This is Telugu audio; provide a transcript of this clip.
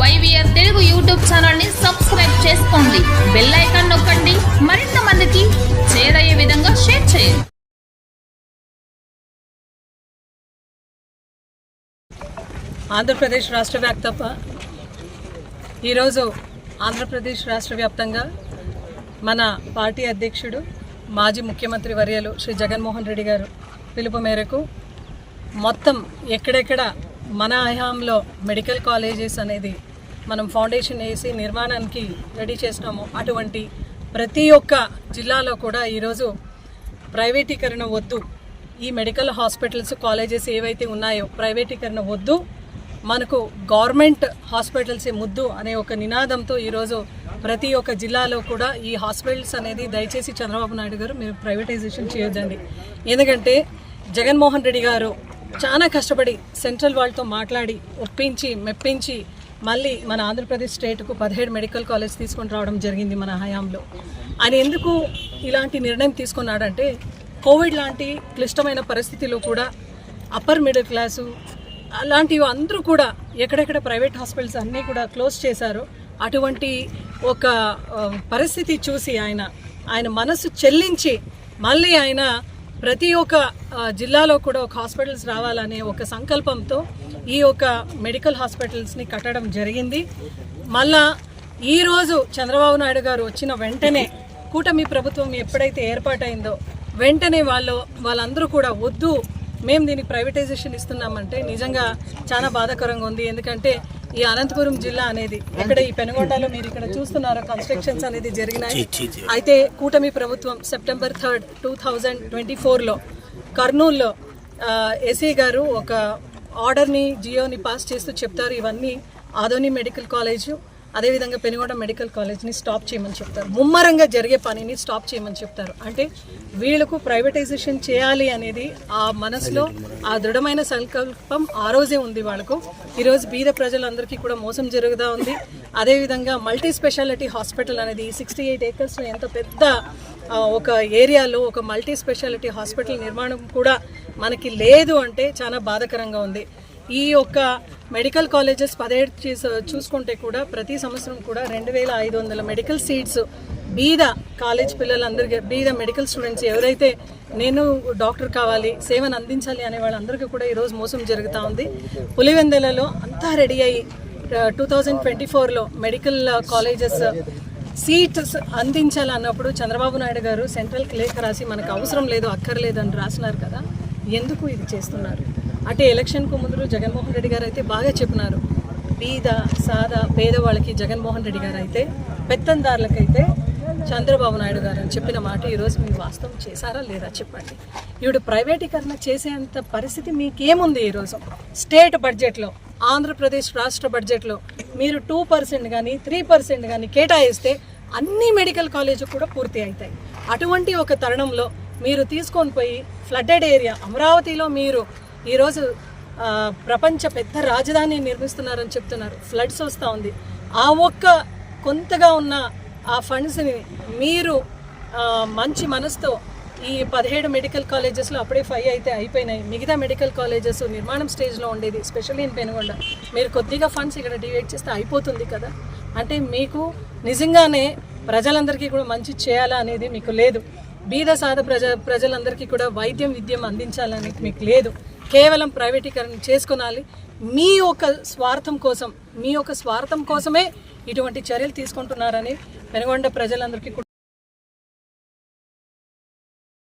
వైవిఆర్ తెలుగు యూట్యూబ్ ఛానల్ని సబ్స్క్రైబ్ చేసుకోండి. బెల్ ఐకాన్ నొక్కండి. మరింత మందికి చేరయ్యే విధంగా షేర్ చేయండి. ఆంధ్రప్రదేశ్ రాష్ట్ర వ్యాప్త ఈరోజు ఆంధ్రప్రదేశ్ రాష్ట్ర వ్యాప్తంగా మన పార్టీ అధ్యక్షుడు మాజీ ముఖ్యమంత్రి వర్యలు శ్రీ జగన్మోహన్ రెడ్డి గారు పిలుపు మేరకు మొత్తం ఎక్కడెక్కడ మన హయాంలో మెడికల్ కాలేజెస్ అనేది మనం ఫౌండేషన్ వేసి నిర్మాణానికి రెడీ చేసినాము. అటువంటి ప్రతి ఒక్క జిల్లాలో కూడా ఈరోజు ప్రైవేటీకరణ వద్దు. ఈ మెడికల్ హాస్పిటల్స్ కాలేజెస్ ఏవైతే ఉన్నాయో ప్రైవేటీకరణ వద్దు. మనకు గవర్నమెంట్ హాస్పిటల్సే ముద్దు అనే ఒక నినాదంతో ఈరోజు ప్రతి ఒక్క జిల్లాలో కూడా ఈ హాస్పిటల్స్ అనేది దయచేసి చంద్రబాబు నాయుడు గారు మీరు ప్రైవేటైజేషన్ చేయొద్దండి. ఎందుకంటే జగన్మోహన్ రెడ్డి గారు చాలా కష్టపడి సెంట్రల్ వాళ్ళతో మాట్లాడి ఒప్పించి మెప్పించి మళ్ళీ మన ఆంధ్రప్రదేశ్ స్టేట్కు పదిహేడు మెడికల్ కాలేజ్ తీసుకొని రావడం జరిగింది మన హయాంలో. ఆయన ఎందుకు ఇలాంటి నిర్ణయం తీసుకున్నాడంటే కోవిడ్ లాంటి క్లిష్టమైన పరిస్థితిలో కూడా అప్పర్ మిడిల్ క్లాసు అలాంటివి అందరూ కూడా ఎక్కడెక్కడ ప్రైవేట్ హాస్పిటల్స్ అన్నీ కూడా క్లోజ్ చేశారు. అటువంటి ఒక పరిస్థితి చూసి ఆయన ఆయన మనసు చెల్లించి మళ్ళీ ఆయన ప్రతి ఒక్క జిల్లాలో కూడా ఒక హాస్పిటల్స్ రావాలనే ఒక సంకల్పంతో ఈ యొక్క మెడికల్ హాస్పిటల్స్ని కట్టడం జరిగింది. మళ్ళా ఈరోజు చంద్రబాబు నాయుడు గారు వచ్చిన వెంటనే కూటమి ప్రభుత్వం ఎప్పుడైతే ఏర్పాటైందో వెంటనే వాళ్ళు వాళ్ళందరూ కూడా వద్దు మేము దీనికి ప్రైవేటైజేషన్ ఇస్తున్నామంటే నిజంగా చాలా బాధాకరంగా ఉంది. ఎందుకంటే ఈ అనంతపురం జిల్లా అనేది ఇక్కడ ఈ పెనుగొండలో మీరు ఇక్కడ చూస్తున్నారు కన్స్ట్రక్షన్స్ అనేది జరిగినాయి. అయితే కూటమి ప్రభుత్వం September third two thousand twenty ఫోర్లో కర్నూల్లో ఎస్ఐ గారు ఒక ఆర్డర్ని జియోని పాస్ చేస్తూ చెప్తారు. ఇవన్నీ ఆదోని మెడికల్ కాలేజ్ అదేవిధంగా పెనుగొండ మెడికల్ కాలేజ్ని స్టాప్ చేయమని చెప్తారు. ముమ్మరంగా జరిగే పనిని స్టాప్ చేయమని చెప్తారు. అంటే వీళ్ళకు ప్రైవేటైజేషన్ చేయాలి అనేది ఆ మనసులో ఆ దృఢమైన సంకల్పం ఆ రోజే ఉంది వాళ్ళకు. ఈరోజు బీద ప్రజలందరికీ కూడా మోసం జరుగుతూ ఉంది. అదేవిధంగా మల్టీ స్పెషాలిటీ హాస్పిటల్ అనేది సిక్స్టీ ఎయిట్ ఏకర్స్లో ఎంత పెద్ద ఒక ఏరియాలో ఒక మల్టీ స్పెషాలిటీ హాస్పిటల్ నిర్మాణం కూడా మనకి లేదు అంటే చాలా బాధాకరంగా ఉంది. ఈ యొక్క మెడికల్ కాలేజెస్ పదిహేడు చూసుకుంటే కూడా ప్రతి సంవత్సరం కూడా రెండు వేల ఐదు వందల మెడికల్ సీట్స్ బీద కాలేజ్ పిల్లలందరికీ బీద మెడికల్ స్టూడెంట్స్ ఎవరైతే నేను డాక్టర్ కావాలి సేవను అందించాలి అనే వాళ్ళందరికీ కూడా ఈరోజు మోసం జరుగుతూ ఉంది. పులివెందెలలో అంతా రెడీ అయ్యి టూ థౌజండ్ ట్వంటీ ఫోర్లో మెడికల్ కాలేజెస్ సీట్స్ అందించాలన్నప్పుడు చంద్రబాబు నాయుడు గారు సెంట్రల్కి లేఖ రాసి మనకు అవసరం లేదు అక్కర్లేదు అని రాసినారు కదా ఎందుకు ఇది చేస్తున్నారు? అంటే ఎలక్షన్కు ముందు జగన్మోహన్ రెడ్డి గారు అయితే బాగా చెప్పినారు. బీద సాదా పేదవాళ్ళకి జగన్మోహన్ రెడ్డి గారు అయితే పెత్తందారులకైతే చంద్రబాబు నాయుడు గారు అని చెప్పిన మాట ఈరోజు మీరు వాస్తవం చేశారా లేదా చెప్పండి. ఇప్పుడు ప్రైవేటీకరణ చేసేంత పరిస్థితి మీకేముంది ఈరోజు స్టేట్ బడ్జెట్లో ఆంధ్రప్రదేశ్ రాష్ట్ర బడ్జెట్లో మీరు టూ పర్సెంట్ కానీ త్రీ పర్సెంట్ కానీ కేటాయిస్తే అన్ని మెడికల్ కాలేజీ కూడా పూర్తి అవుతాయి. అటువంటి ఒక తరుణంలో మీరు తీసుకొని పోయి ఫ్లడ్డెడ్ ఏరియా అమరావతిలో మీరు ఈరోజు ప్రపంచ పెద్ద రాజధాని నిర్మిస్తున్నారని చెప్తున్నారు. ఫ్లడ్స్ వస్తూ ఉంది. ఆ ఒక్క కొంతగా ఉన్న ఆ ఫండ్స్ని మీరు మంచి మనసుతో ఈ పదిహేడు మెడికల్ కాలేజెస్లో అప్పుడే ఫైవ్ అయితే అయిపోయినాయి. మిగతా మెడికల్ కాలేజెస్ నిర్మాణం స్టేజ్లో ఉండేది స్పెషల్లీ ఇన్ పెనుగొండ మీరు కొద్దిగా ఫండ్స్ ఇక్కడ డివైడ్ చేస్తే అయిపోతుంది కదా? అంటే మీకు నిజంగానే ప్రజలందరికీ కూడా మంచి చేయాలా అనేది మీకు లేదు. బీద సాధ ప్రజ ప్రజలందరికీ కూడా వైద్యం విద్యం అందించాలని మీకు లేదు. కేవలం ప్రైవేటీకరణ చేసుకునాలి. మీ యొక్క స్వార్థం కోసం మీ యొక్క స్వార్థం కోసమే ఇటువంటి చర్యలు తీసుకుంటున్నారని పెనుగొండ ప్రజలందరికీ